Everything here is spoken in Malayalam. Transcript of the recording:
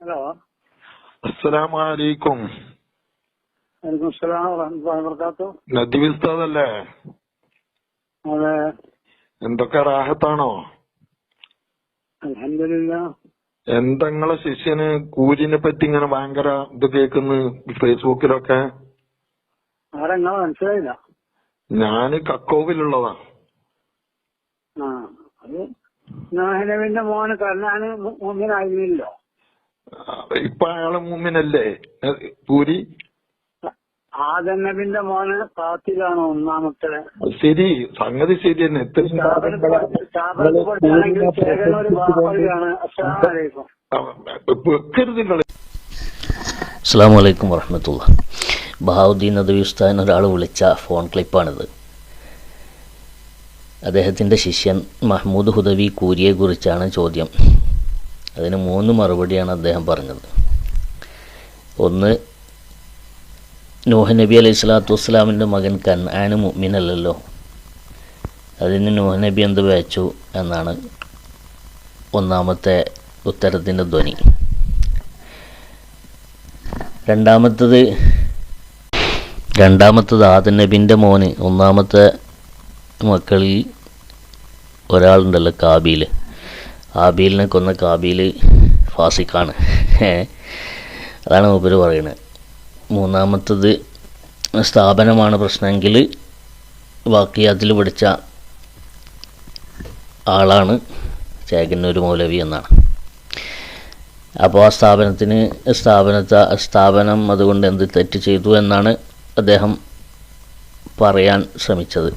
ഹലോ. അസ്സലാമലൈക്കും. വലൈക്കും അസ്സലാം വറഹ്മത്തുള്ളാഹി വബറകാത്തു നദീബ് ഉസ്താദ് അല്ലേ അതെ. എന്തൊക്കെ റാഹത്താണോ? അൽഹംദുലില്ലാ. എന്തങ്ങളെ ശിഷ്യന് കൂലിനെ പറ്റി ഇങ്ങനെ ഭയങ്കര ഇത് കേൾക്കുന്നു ഫേസ്ബുക്കിലൊക്കെ? ആരെങ്ങളെ മനസ്സിലായില്ല. ഞാൻ കക്കോവിലുള്ളതാ. ആ അത് നാഹിനവിന്റെ മോന് കർണാന് മുമ്പിനായിരുന്നില്ലോ ഇപ്പൊ അയാൾ മുമ്പിനല്ലേ പൂരി? ആദനബിന്റെ മോന് പാത്തിലാണ് ഒന്നാമത്തെ. ശരി സംഗതി ശരി തന്നെ. ഇത്രയും വെക്കരുത് അസ്സാം വലൈക്കും വറഹമത്തുള്ള. ബഹാവുദ്ദീൻ നദവി ഉസ്താദിന് ഒരാൾ വിളിച്ച ഫോൺ ക്ലിപ്പാണിത്. അദ്ദേഹത്തിന്റെ ശിഷ്യൻ മഹ്മൂദ് ഹുദവി കൂരിയെക്കുറിച്ചാണ് ചോദ്യം. അതിന് മൂന്ന് മറുപടിയാണ് അദ്ദേഹം പറഞ്ഞത്. ഒന്ന് നൂഹ് നബി അലൈഹി സ്വലാത്തു വസ്സലാമിന്റെ മകൻ കൻആന് മുഅ്മിനല്ലല്ലോ. അതിന് നൂഹ് നബി എന്ത് വായിച്ചു എന്നാണ് ഒന്നാമത്തെ ഉത്തരത്തിന്റെ ധ്വനി. രണ്ടാമത്തത് രണ്ടാമത്തത് ആദൻ നബിന്റെ മോന് ഒന്നാമത്തെ മക്കളിൽ ഒരാളുണ്ടല്ലോ കാബീൽ ആബീലിനെ കൊന്ന കാബീൽ ഫാസിക്കാണ് അതാണ് മൂപ്പര് പറയുന്നത് മൂന്നാമത്തത് സ്ഥാപനമാണ് പ്രശ്നമെങ്കിൽ വാക്കിയാത്തിൽ പിടിച്ച ആളാണ് ചേകന്നൂർ മൗലവി എന്നാണ്. അപ്പോൾ ആ സ്ഥാപനത്തിന് സ്ഥാപനത്തെ സ്ഥാപനം അതുകൊണ്ട് എന്ത് തെറ്റ് ചെയ്തു എന്നാണ് അദ്ദേഹം പറയാൻ ശ്രമിച്ചത്.